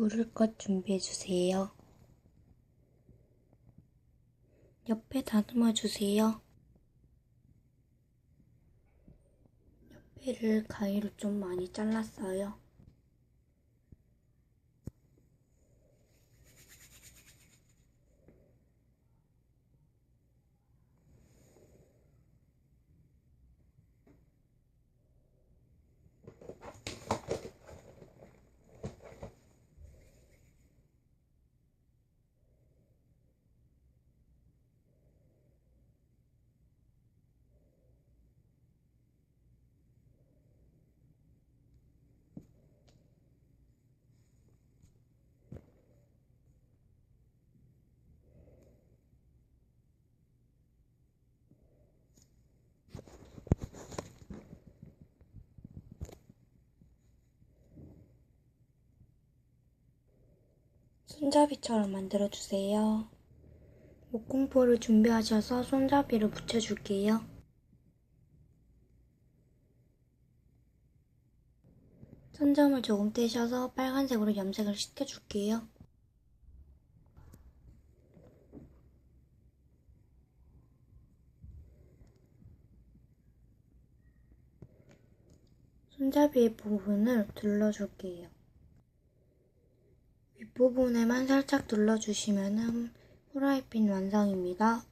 물을 것 준비해주세요. 옆에 다듬어 주세요. 옆에를 가위로 좀 많이 잘랐어요. 손잡이처럼 만들어주세요. 목공포를 준비하셔서 손잡이를 붙여줄게요. 천점을 조금 떼셔서 빨간색으로 염색을 시켜줄게요. 손잡이 부분을 둘러줄게요. 윗부분에만 살짝 눌러주시면 후라이팬 완성입니다.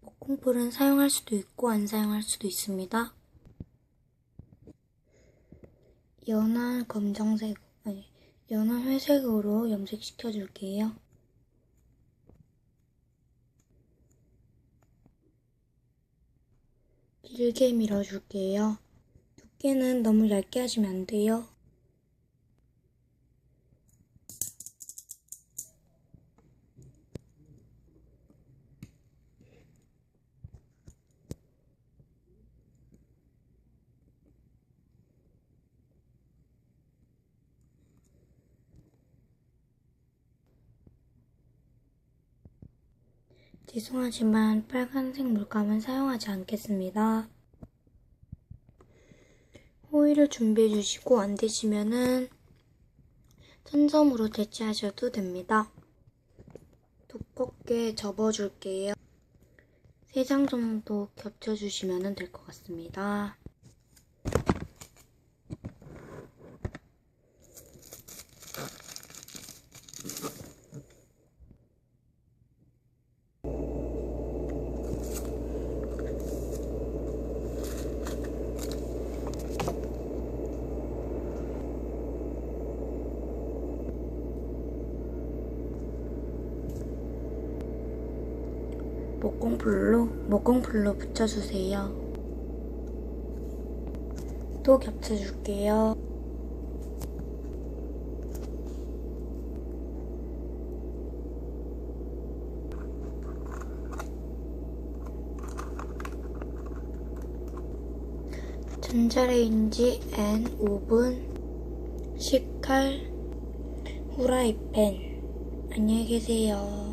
목공풀은 사용할 수도 있고 안 사용할 수도 있습니다. 연한 검정색, 아니, 연한 회색으로 염색시켜 줄게요. 길게 밀어줄게요. 두께는 너무 얇게 하시면 안 돼요. 죄송하지만 빨간색 물감은 사용하지 않겠습니다. 호일을 준비해 주시고 안 되시면은 천점으로 대체하셔도 됩니다. 두껍게 접어줄게요. 3장 정도 겹쳐주시면 될 것 같습니다. 목공풀로 목공풀로 붙여주세요. 또 겹쳐줄게요. 전자레인지 N 5분 식칼 후라이팬 안녕히 계세요.